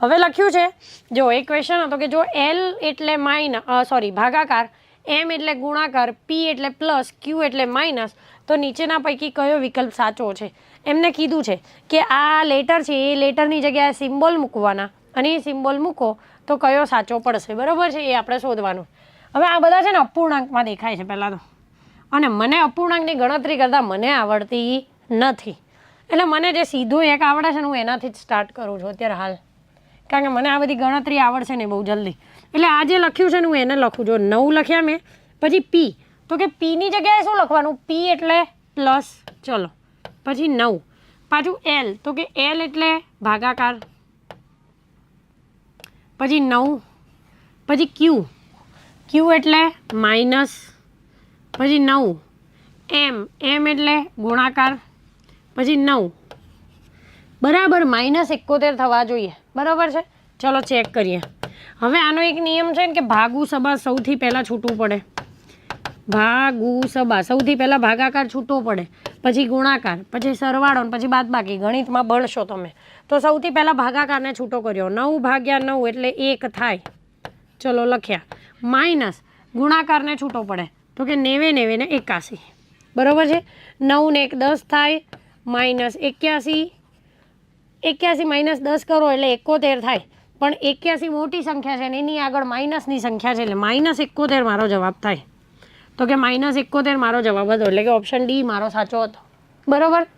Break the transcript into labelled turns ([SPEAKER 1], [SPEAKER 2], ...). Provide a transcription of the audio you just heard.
[SPEAKER 1] હવે લખ્યું છે, જો એક ક્વેશ્ચન હતો કે જો એલ એટલે માઇન સોરી ભાગાકાર એમ એટલે ગુણાકાર પી એટલે પ્લસ ક્યુ એટલે માઇનસ તો નીચેના પૈકી કયો વિકલ્પ સાચો છે? એમને કીધું છે કે આ લેટર છે, એ લેટરની જગ્યાએ સિમ્બોલ મૂકવાના, અને એ સિમ્બોલ મૂકો તો કયો સાચો પડશે, બરાબર છે? એ આપણે શોધવાનું. હવે આ બધા છે ને અપૂર્ણાંકમાં દેખાય છે પહેલાં તો. અને મને અપૂર્ણાંકની ગણતરી કરતાં મને આવડતી નથી. એટલે મને જે સીધું એક આવડે છે ને હું એનાથી જ સ્ટાર્ટ કરું છું અત્યારે હાલ. કારણ કે મને આ બધી ગણતરી આવડશે ને બહુ જલ્દી. એટલે આ જે લખ્યું છે ને હું એને લખું જો નવ લખ્યા મેં, પછી પી તો કે પીની જગ્યાએ શું લખવાનું? પી એટલે પ્લસ ચલો. પછી નવ. પાછું એલ તો કે એલ એટલે ભાગાકાર. પછી નવ. પછી ક્યુ ક્યુ એટલે માઇનસ પછી નવ. એમ એમ એટલે ગુણાકાર. પછી નવ. બરાબર માઇનસ એકોતેર થવા જોઈએ. બરાબર છે? ચલો ચેક કરીએ. હવે આનો એક નિયમ છે ને કે ભાગુ સભા સૌથી પહેલાં છૂટવું પડે. ભાગુ સભા સૌથી પહેલાં ભાગાકાર છૂટવો પડે. પછી ગુણાકાર, પછી સરવાળો પછી બાદબાકી. ગણિતમાં બળશો તમે. તો સૌથી પહેલાં ભાગાકારને છૂટો કર્યો. નવ ભાગ્યા નવ એટલે એક થાય. ચલો લખ્યા. માઇનસ ગુણાકારને છૂટો પડે. તો કે નેવે નેવે ને એકાસી. બરાબર છે? નવ ને એક દસ થાય. માઇનસ એક્યાસી. એક્યાસી માઇનસ દસ કરો એટલે એકોતેર થાય. પણ એક્યાસી મોટી સંખ્યા છે ને એની આગળ માઇનસની સંખ્યા છે એટલે માઇનસ એકોતેર મારો જવાબ થાય. તો કે માઇનસ એકોતેર મારો જવાબ હતો એટલે કે ઓપ્શન ડી મારો સાચો હતો. બરાબર?